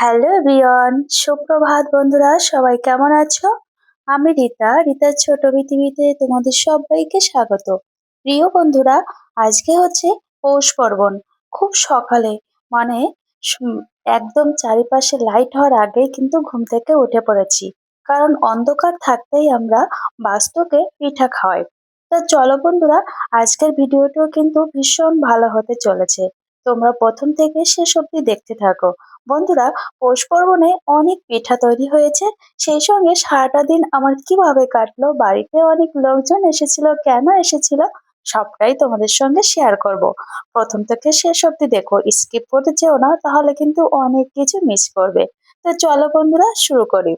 Hello everyone, সুপ্রভাত বন্ধুরা, সবাই কেমন আছো? আমি রীতা, রীতার ছোট পৃথিবীতে তোমাদের সবাইকে স্বাগত। প্রিয় বন্ধুরা, আজকে হচ্ছে পৌষ পার্বণ, খুব সকালে মানে একদম চারিপাশে লাইট হওয়ার আগেই কিন্তু ঘুম থেকে উঠে পড়েছি। কারণ অন্ধকার থাকতেই আমরা বাস্তুকে পিঠা খাওয়াই। তো চলো বন্ধুরা, আজকের ভিডিওটাও কিন্তু ভীষণ ভালো হতে চলেছে। তোমরা প্রথম থেকে শেষ অবধি দেখতে থাকো। বন্ধুরা, পৌষ পার্বণে অনেক পিঠা তৈরি হয়েছে। সেই সঙ্গে সারাটা দিন আমার কীভাবে কাটলো, বাড়িতে অনেক লোকজন এসেছিল, কেন এসেছিল, সবটাই তোমাদের সঙ্গে শেয়ার করব। প্রথম থেকে শেষ অবধি দেখো স্কিপ করতে যেও না, তাহলে কিন্তু অনেক কিছু মিস করবে। তো চলো বন্ধুরা, শুরু করি।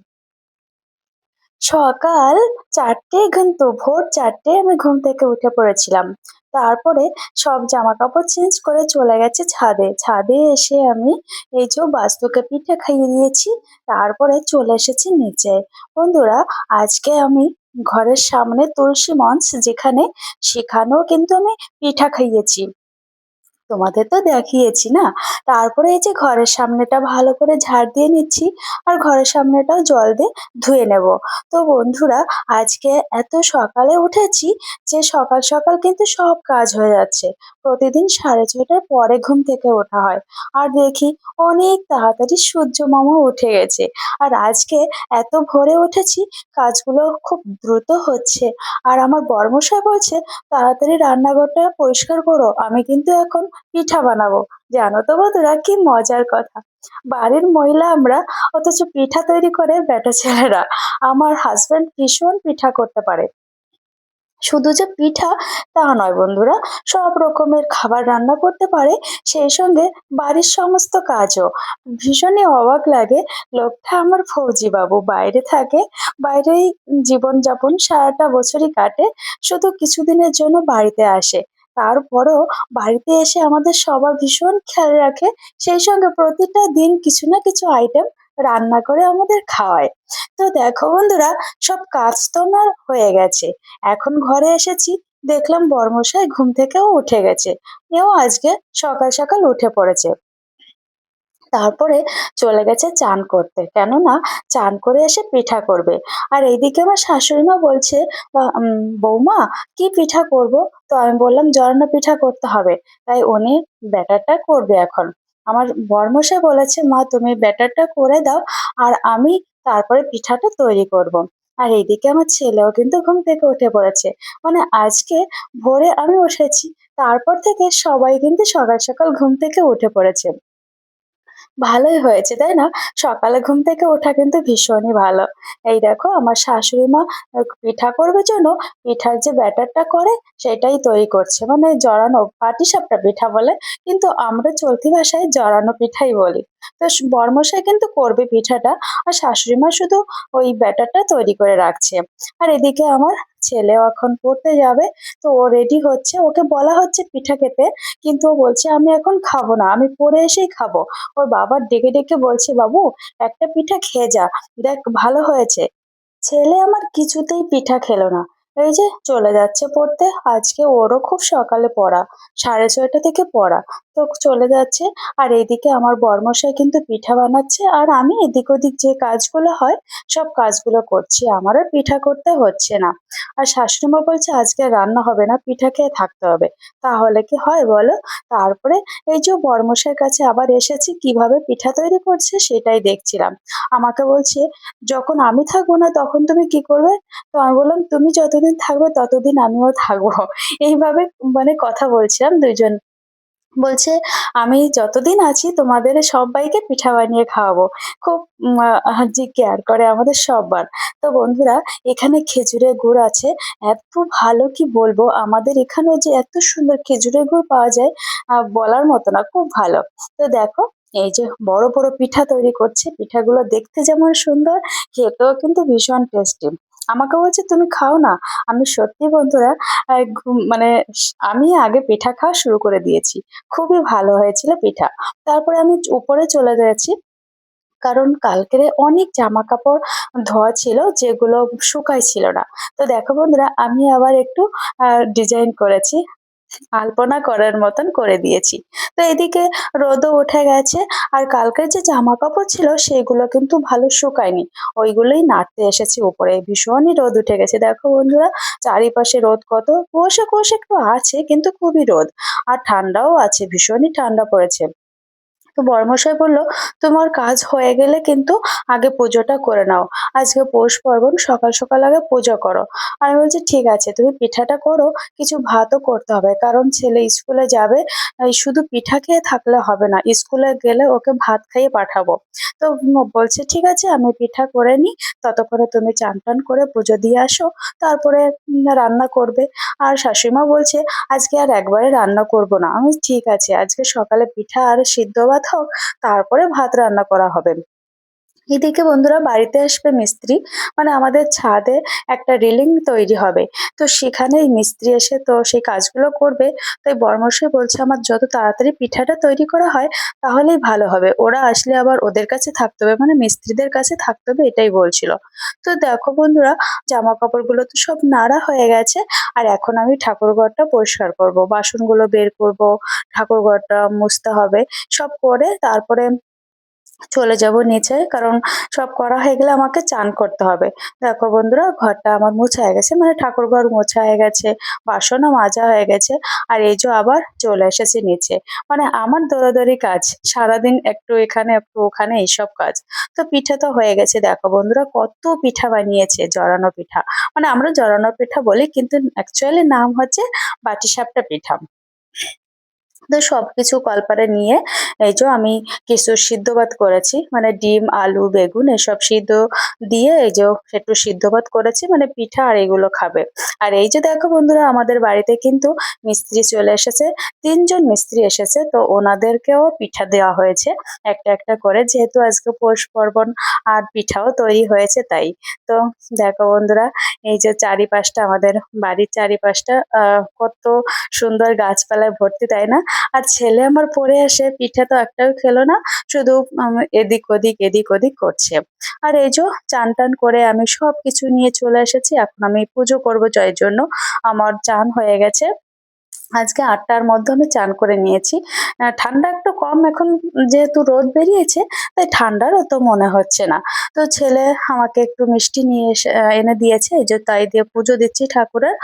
সকাল চারটে কিন্তু ভোর চারটে, আমি ঘুম থেকে উঠে পড়েছিলাম। তারপরে সব জামা কাপড় চেঞ্জ করে চলে গেছে ছাদে। ছাদে এসে আমি এই যে বাস্তুকে পিঠে খাইয়ে দিয়েছি, তারপরে চলে এসেছি নিচে। বন্ধুরা, আজকে আমি ঘরের সামনে তুলসী মঞ্চ যেখানে, সেখানেও কিন্তু আমি পিঠা খাইয়েছি। তোমাদের তো দেখিয়েছি না। তারপরে এই যে ঘরের সামনেটা ভালো করে ঝাড় দিয়ে নিচ্ছি আর ঘরের সামনেটাও জল দিয়ে ধুয়ে নেব। তো বন্ধুরা, আজকে এত সকালে উঠেছি যে সকাল সকাল কিন্তু সব কাজ হয়ে যাচ্ছে। প্রতিদিন সাড়ে ছটার পরে ঘুম থেকে ওঠা হয়। আর দেখি অনেক তাড়াতাড়ি সূর্য মামা উঠে গেছে। আর আজকে এত ভোরে উঠেছি, কাজগুলো খুব দ্রুত হচ্ছে। আর আমার বর্মশাই বলছে, তাড়াতাড়ি রান্নাঘরটা পরিষ্কার করো। আমি কিন্তু এখন পিঠা বানাবো। জানো তো বন্ধুরা, কি মজার কথা। বাড়ির মহিলা আমরা অথচ পিঠা তৈরি করে বেটা ছেলেরা। আমার হাজব্যান্ড ভীষণ পিঠা করতে পারে। শুধু যে পিঠা তা নয় বন্ধুরা, সব রকমের খাবার রান্না করতে পারে। সেই সঙ্গে বাড়ির সমস্ত কাজও। ভীষণই অবাক লাগে। লোকটা আমার ফৌজি বাবু বাইরে থাকে, বাইরেই জীবনযাপন সারাটা বছরই কাটে। শুধু কিছুদিনের জন্য বাড়িতে আসে। তারপরও বাড়িতে এসে আমাদের সবার ভীষণ খেয়াল রাখে, সেই সঙ্গে প্রতিটা দিন কিছু না কিছু আইটেম রান্না করে আমাদের খাওয়ায়। তো দেখো বন্ধুরা, সব কাজ তো আমার হয়ে গেছে। এখন ঘরে এসেছি, দেখলাম বর্মশাই ঘুম থেকেও উঠে গেছে। এও আজকে সকাল সকাল উঠে পড়েছে। তারপরে চলে গেছে চান করতে। কেননা চান করে এসে পিঠা করবে। আর এইদিকে আমার শাশুড়ি মা বলছে বৌমা, কি পিঠা করব? তো আমি বললাম, জরানো পিঠা করতে হবে। তাই উনি ব্যাটারটা করবে এখন। আমার বরমশাই বলেছে, মা, তুমি ব্যাটারটা করে দাও আর আমি তারপরে পিঠাটা তৈরি করব। আর এইদিকে আমার ছেলেও কিন্তু ঘুম থেকে উঠে পড়েছে। মানে আজকে ভোরে আমি উঠেছি, তারপর থেকে সবাই কিন্তু সকাল সকাল ঘুম থেকে উঠে পড়েছে। ভালোই হয়েছে, তাই না? সকালে ঘুম থেকে ওঠা কিন্তু ভীষণই ভালো। এই দেখো আমার শাশুড়ি মা পিঠা করবে জন্য পিঠার যে ব্যাটারটা করে সেটাই তৈরি করছে। মানে জড়ানো, পাটিসাপটা পিঠা বলে কিন্তু আমরা চলতি ভাষায় জড়ানো পিঠাই বলি। তো বরমশাই কিন্তু করবে পিঠাটা আর শাশুড়ি মা শুধু ওই ব্যাটারটা তৈরি করে রাখছে। আর এদিকে আমার ছেলে এখন পড়তে যাবে, তো ও রেডি হচ্ছে। ওকে বলা হচ্ছে পিঠা খেতে, কিন্তু ও বলছে, আমি এখন খাব না। আমি পরে এসেই খাব। ওর বাবা ডেকে ডেকে বলছে, বাবু, একটা পিঠা খেয়ে যা, দেখ, ভালো হয়েছে ছেলে আমার কিছুতেই পিঠা খেলো না এই যে চলে যাচ্ছে পড়তে, আজকে ওরও খুব সকালে পড়া, সাড়ে ছয়টা থেকে পড়া তো চলে যাচ্ছে। আর এইদিকে আমার বর্মশাই কিন্তু পিঠা বানাচ্ছে আর আমি এদিক ওদিক যে কাজগুলো হয়, সব কাজগুলো করছি। আমারও পিঠা করতে হচ্ছে না। আর শাশুড়ি মা বলছে, আজকে রান্না হবে না, পিঠা খেয়ে থাকতে হবে। তাহলে কি হয় বলো? তারপরে এই যে বর্মশাইয়ের কাছে আবার এসেছি, কীভাবে পিঠা তৈরি করছে সেটাই দেখছিলাম। আমাকে বলছে, যখন আমি থাকব না, তখন তুমি কি করবে? তো আমি বললাম, তুমি যতদিন থাকবে, ততদিন আমিও থাকব। এইভাবে মানে কথা বলছিলাম দুইজন বলছে, আমি যতদিন আছি তোমাদের সবাইকে পিঠা বানিয়ে খাওয়াবো। খুব যে কেয়ার করে আমাদের সবার। তো বন্ধুরা, এখানে খেজুরের গুড় আছে। এত ভালো কি বলব? আমাদের এখানেও যে এত সুন্দর খেজুরের গুড় পাওয়া যায় বলার মতো না, খুব ভালো। তো দেখো, এই যে বড় বড় পিঠা তৈরি করছে। পিঠাগুলো দেখতে যেমন সুন্দর, খেতেও কিন্তু ভীষণ টেস্টি আমাকে বলছে, তুমি খাও না। আমি সত্যি বন্ধুরা মানে আমি আগে পিঠা খাওয়া শুরু করে দিয়েছি। খুবই ভালো হয়েছিল পিঠা। তারপরে আমি উপরে চলে গেছি। কারণ কালকেরে অনেক জামা কাপড় ধোয়া ছিল, যেগুলো শুকাই ছিল না। তো দেখো বন্ধুরা, আমি আবার একটু ডিজাইন করেছি। আলপনা করার মতন করে দিয়েছি। তো এদিকে রোদও উঠে গেছে আর কালকের যে জামা কাপড় ছিল সেগুলো কিন্তু ভালো শুকায়নি। ওইগুলোই নাড়তে এসেছি উপরে, ভীষণই রোদ উঠে গেছে। দেখো বন্ধুরা, চারিপাশে রোদ কত কুয়াশা কুয়াশা একটু আছে কিন্তু খুবই রোদ। আর ঠান্ডাও আছে, ভীষণই ঠান্ডা পড়েছে। তো বড়মশাই বলল, তোমার কাজ হয়ে গেলে কিন্তু আগে পুজোটা করে নাও। আজকে পৌষ পার্বণ, সকাল সকাল আগে পুজো করো। আমি বলছি, ঠিক আছে, তুমি পিঠাটা করো, কিছু ভাতও করতে হবে, কারণ ছেলে স্কুলে যাবে শুধু পিঠা খেয়ে থাকলে হবে না, স্কুলে গেলে ওকে ভাত খাইয়ে পাঠাবো। তো বলছে, ঠিক আছে, আমি পিঠা করে নিই, ততক্ষণে তুমি চান টান করে পুজো দিয়ে আসো, তারপরে রান্না করবে। আর শাশুড়িমা বলছে, আজকে আর একবারে রান্না করব না। আমি ঠিক আছে, আজকে সকালে পিঠা আর সিদ্ধ ভাত হোক তারপরে ভাত রান্না করা হবে। এদিকে বন্ধুরা বাড়িতে আসবে মিস্ত্রি। মানে আমাদের ছাদে একটা রেলিং তৈরি হবে। তো সেখানে এই মিস্ত্রি এসে তো সেই কাজগুলো করবে। তাই বরমশাই বলছে, আমার যত তাড়াতাড়ি পিঠাটা তৈরি করা হয়, তাহলেই ভালো হবে। ওরা আসলে আবার ওদের কাছে থাকতে হবে মানে মিস্ত্রিদের কাছে থাকতে হবে, এটাই বলছিল। তো দেখো বন্ধুরা জামা কাপড়গুলো তো সব নাড়া হয়ে গেছে। আর এখন আমি ঠাকুর ঘরটা পরিষ্কার করব, বাসনগুলো বের করব, ঠাকুর ঘরটা মুছতে হবে। সব করে তারপরে চলে যাব নিচে, কারণ সব করা হয়ে গেলে আমাকে চান করতে হবে। দেখো বন্ধুরা, ঘরটা আমার মোছা হয়ে গেছে মানে ঠাকুর ঘর মোছা হয়ে গেছে, বাসনও মাজা হয়ে গেছে, আর এই যে আবার চলে এসেছে নিচে। মানে আমার দৌড়াদৌড়ি কাজ, সারাদিন একটু এখানে, একটু ওখানে, এইসব কাজ। তো পিঠা তো হয়ে গেছে, দেখো বন্ধুরা, কত পিঠা বানিয়েছে, জড়ানো পিঠা। মানে আমরা জড়ানো পিঠা বলি, কিন্তু অ্যাকচুয়ালি নাম হচ্ছে বাটিসাপটা পিঠা। তো সবকিছু কলপারে নিয়ে এই যে আমি কিছু সিদ্ধ ভাত করেছি মানে ডিম, আলু, বেগুন এসব সিদ্ধ দিয়ে এই যে একটু সিদ্ধ ভাত করেছি মানে পিঠা আর এগুলো খাবে। আর এই যে দেখো বন্ধুরা, আমাদের বাড়িতে কিন্তু মিস্ত্রি চলে এসেছে, তিনজন মিস্ত্রি এসেছে, তো ওনাদেরকেও পিঠা দেওয়া হয়েছে, একটা একটা করে। যেহেতু আজকে পৌষ পার্বণ আর পিঠাও তৈরি হয়েছে তাই। তো দেখো বন্ধুরা, এই যে চারিপাশটা, আমাদের বাড়ির চারিপাশটা, আহ, কত সুন্দর গাছপালায় ভর্তি, তাই না? আর ছেলে আমার পরে আসে, পিঠে তো একটাও খেলো না, শুধু এদিক ওদিক এদিক ওদিক করছে। আর এই যো চান টান করে আমি সব কিছু নিয়ে চলে এসেছি, এখন আমি পুজো করব জয়ের জন্য। আমার চান হয়ে গেছে। আজকে আটটার মধ্যে আমি চান করে নিয়েছি। ঠান্ডা একটু কম, এখন যেহেতু রোদ বেরিয়েছে, তাই ঠান্ডার অত মনে হচ্ছে না। তো ছেলে আমাকে একটু মিষ্টি নিয়ে এসে এনে দিয়েছে যে তাই দিয়ে পুজো দিচ্ছি ঠাকুরের।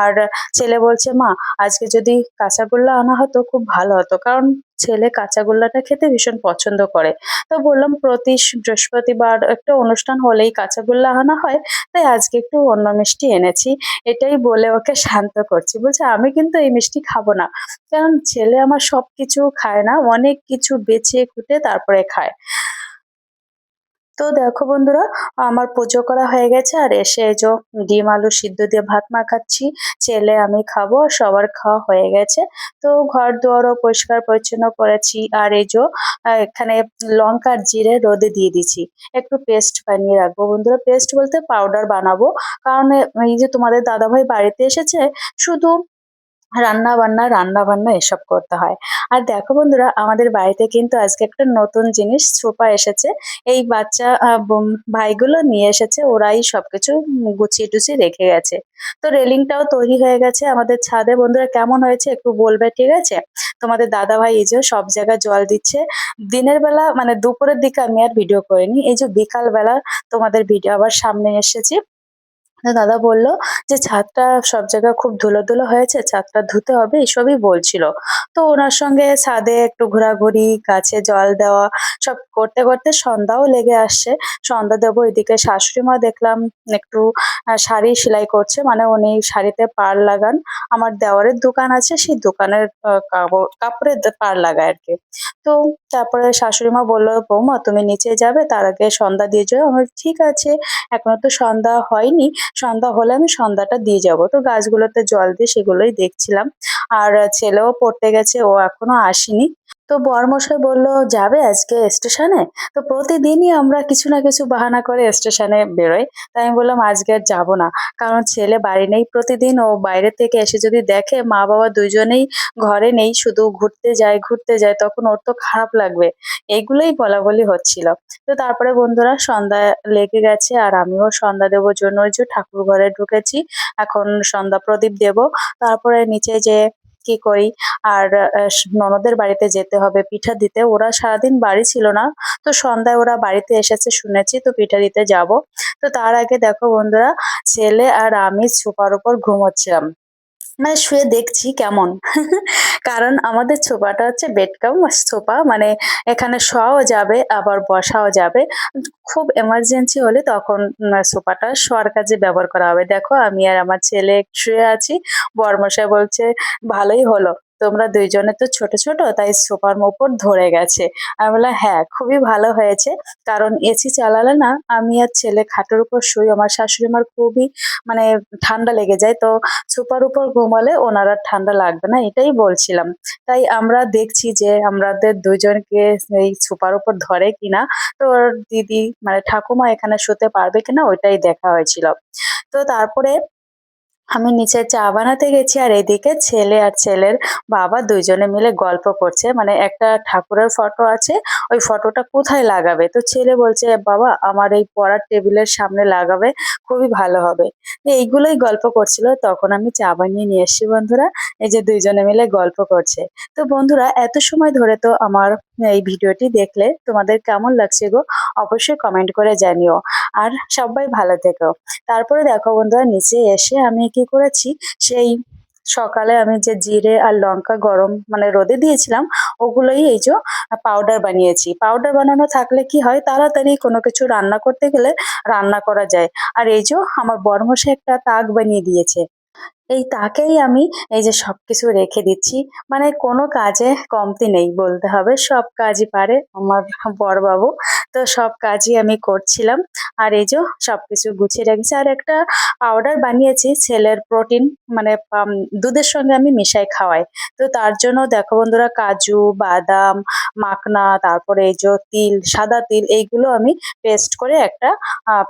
আর ছেলে বলছে, মা, আজকে যদি কাঁচাগোল্লা আনা হতো, খুব ভালো হতো। কারণ ছেলে কাঁচাগোল্লাটা খেতে ভীষণ পছন্দ করে। তো বললাম প্রতি বৃহস্পতিবার একটা অনুষ্ঠান হলেই কাঁচাগোল্লা আনা হয়, তাই আজকে একটু অন্য মিষ্টি এনেছি। এটাই বলে ওকে শান্ত করছি। বলছে, আমি কিন্তু এই মিষ্টি খাব না। কারণ ছেলে আমার সব কিছু খায় না, অনেক কিছু বেছে খুঁটে তারপরে খায়। তো দেখো বন্ধুরা, আমার পুজো করা হয়ে গেছে আর এসে এই যে ডিম আলু সিদ্ধ দিয়ে ভাত মাখাচ্ছি, ছেলে আমি খাব আর সবার খাওয়া হয়ে গেছে। তো ঘর দুয়ারও পরিষ্কার পরিচ্ছন্ন করেছি আর এই যে এখানে লঙ্কার জিরে রোদে দিয়ে দিছি একটু পেস্ট বানিয়ে রাখব বন্ধুরা। পেস্ট বলতে পাউডার বানাবো। কারণ এই যে তোমাদের দাদাভাই বাড়িতে এসেছে, শুধু রান্না বান্না রান্না বান্না এসব করতে হয়। আর দেখো বন্ধুরা, আমাদের বাড়িতে কিন্তু আজকে একটা নতুন জিনিস সোফা এসেছে। এই বাচ্চা ভাইগুলো নিয়ে এসেছে। ওরাই সবকিছু গুছিয়ে টুছিয়ে রেখে গেছে। তো রেলিংটাও তৈরি হয়ে গেছে আমাদের ছাদে। বন্ধুরা, কেমন হয়েছে একটু বলবে, ঠিক আছে? তোমাদের দাদা ভাই এই যে সব জায়গায় জল দিচ্ছে। দিনের বেলা মানে দুপুরের দিকে আমি আর ভিডিও করিনি। এই যে বিকাল বেলা তোমাদের ভিডিও আবার সামনে এসেছি। দাদা বলল যে, ছাদটা সব জায়গায় খুব ধুলো ধুলো হয়েছে, ছাদটা ধুতে হবে এসবই বলছিল। তো ওনার সঙ্গে ছাদে একটু ঘোরাঘুরি, গাছে জল দেওয়া, সব করতে করতে সন্ধ্যাও লেগে আসছে। সন্ধ্যা দেবো এদিকে শাশুড়ি মা দেখলাম একটু শাড়ি সেলাই করছে মানে উনি শাড়িতে পার লাগান। আমার দেওয়ারের দোকান আছে, সেই দোকানের কাপড়, কাপড়ের পাড় লাগায় আর কি তো তারপরে শাশুড়ি মা বলল, বৌমা, তুমি নিচে যাবে, তার আগে সন্ধ্যা দিয়ে যাও। আমার ঠিক আছে, এখনও তো সন্ধ্যা হয়নি। সন্ধ্যা হলে আমি সন্ধ্যাটা দিয়ে যাব। তো গাছগুলোতে জল দিয়ে সেগুলোই দেখছিলাম। আর ছেলেও পড়তে গেছে, ও এখনও আসেনি। তো বরমশাই বলল, যাবে আজকে স্টেশনে? তো প্রতিদিনই আমরা কিছু না কিছু বাহানা করে স্টেশনে বেরোই। তাই আমি বললাম, আজকে আর যাব না। কারণ ছেলে বাড়ি নেই প্রতিদিন, ও বাইরে থেকে এসে যদি দেখে মা বাবা দুজনেই ঘরে নেই, শুধু ঘুরতে যায় ঘুরতে যায়, তখন ওর তো খারাপ লাগবে। এইগুলোই বলা বলি হচ্ছিল। তো তারপরে বন্ধুরা সন্ধ্যা লেগে গেছে, আর আমিও সন্ধ্যা দেবো জন্য ওই যে ঠাকুর ঘরে ঢুকেছি। এখন সন্ধ্যা প্রদীপ দেব। তারপরে নিচে যে কি করি? আর ননদের বাড়িতে যেতে হবে, পিঠা দিতে। ওরা সারাদিন বাড়ি ছিল না। তো সন্ধ্যায় ওরা বাড়িতে এসেছে, শুনেছি, তো পিঠা দিতে যাব। তো তার আগে দেখো বন্ধুরা, ছেলে আর আমি সোফার উপর ঘুমোচ্ছিলাম। মানে শুয়ে দেখছি কেমন। কারণ আমাদের ছোপাটা হচ্ছে বেড কাম ছোপা মানে এখানে শোয়াও যাবে, আবার বসাও যাবে। খুব এমার্জেন্সি হলে তখন সোফাটা শোয়ার কাজে ব্যবহার করা হবে। দেখো, আমি আর আমার ছেলে শুয়ে আছি, বরমশাই বলছে, ভালোই হলো। তোমরা দুইজনে তো ছোট ছোট, তাই সোফার উপর ধরে গেছে। আমি বললাম হ্যাঁ খুবই ভালো হয়েছে। কারণ এসি চালালে না, আমি আর ছেলে খাটের উপর শুই, আমার শাশুড়ি মার খুবই মানে ঠান্ডা লেগে যায়, তো সোফার উপর ঘুমালে ওনার আর ঠান্ডা লাগবে না, এটাই বলছিলাম। তাই আমরা দেখছি যে আমাদের দুজনকে এই সোফার উপর ধরে কিনা, তো দিদি মানে ঠাকুমা এখানে শুতে পারবে কিনা, ওইটাই দেখা হয়েছিল। তো তারপরে আমি নিচে চা বানাতে গেছি আর এদিকে ছেলে আর ছেলের বাবা দুইজনে মিলে গল্প করছে। মানে একটা ঠাকুরের ফটো আছে, ওই ফটোটা কোথায় লাগাবে? তো ছেলে বলছে, বাবা, আমার এই পড়ার টেবিলের সামনে লাগাবে, খুবই ভালো হবে। এইগুলোই গল্প করছিল। তখন আমি চা বানিয়ে নিয়ে এসেছি বন্ধুরা। এই যে দুইজনে মিলে গল্প করছে। তো বন্ধুরা, এত সময় ধরে তো আমার এই ভিডিওটি দেখলে তোমাদের কেমন লাগছে গো? অবশ্যই কমেন্ট করে জানিও। আর সবাই ভালো থেকো। তারপরে দেখো বন্ধুরা, নিচে এসে আমি কি করেছি? সেই সকালে আমি যে জিরে আর লঙ্কা গরম মানে রোদে দিয়েছিলাম, ওগুলোই এই যে পাউডার বানিয়েছি। পাউডার বানানো থাকলে কি হয়? তাড়াতাড়ি কোনো কিছু রান্না করতে গেলে রান্না করা যায়। আর এই যে আমার বড়মশাই একটা তাক বানিয়ে দিয়েছে। এই তাকেই আমি এই যে সবকিছু রেখে দিচ্ছি। মানে কোনো কাজে কমতি নেই বলতে হবে। সব কাজই পারে আমার বড়বাবু তো সব কাজই আমি করছিলাম। আর এই যে সবকিছু গুছিয়ে রেখেছি। আর একটা পাউডার বানিয়েছি ছেলের প্রোটিন মানে দুধের সঙ্গে আমি মিশাই খাওয়াই। তো তার জন্য দেখো বন্ধুরা কাজু, বাদাম, মাখনা, তারপরে এই যে তিল, সাদা তিল, এইগুলো আমি পেস্ট করে একটা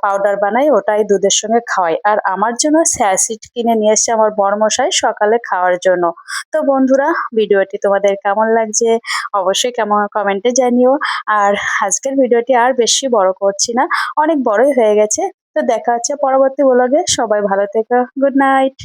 পাউডার বানাই, ওটাই দুধের সঙ্গে খাওয়াই। আর আমার জন্য স্যাসিড কিনে নিয়ে এসেছে আমার বরমশাই সকালে খাওয়ার জন্য। তো বন্ধুরা, ভিডিওটি তোমাদের কেমন লাগছে? অবশ্যই কেমন কমেন্টে জানিও। আর আজকের ভিডিওটি আর বেশি বড় করছি না। অনেক বড়ই হয়ে গেছে। তো দেখা হচ্ছে পরবর্তী ব্লগে সবাই ভালো থেকো। Good night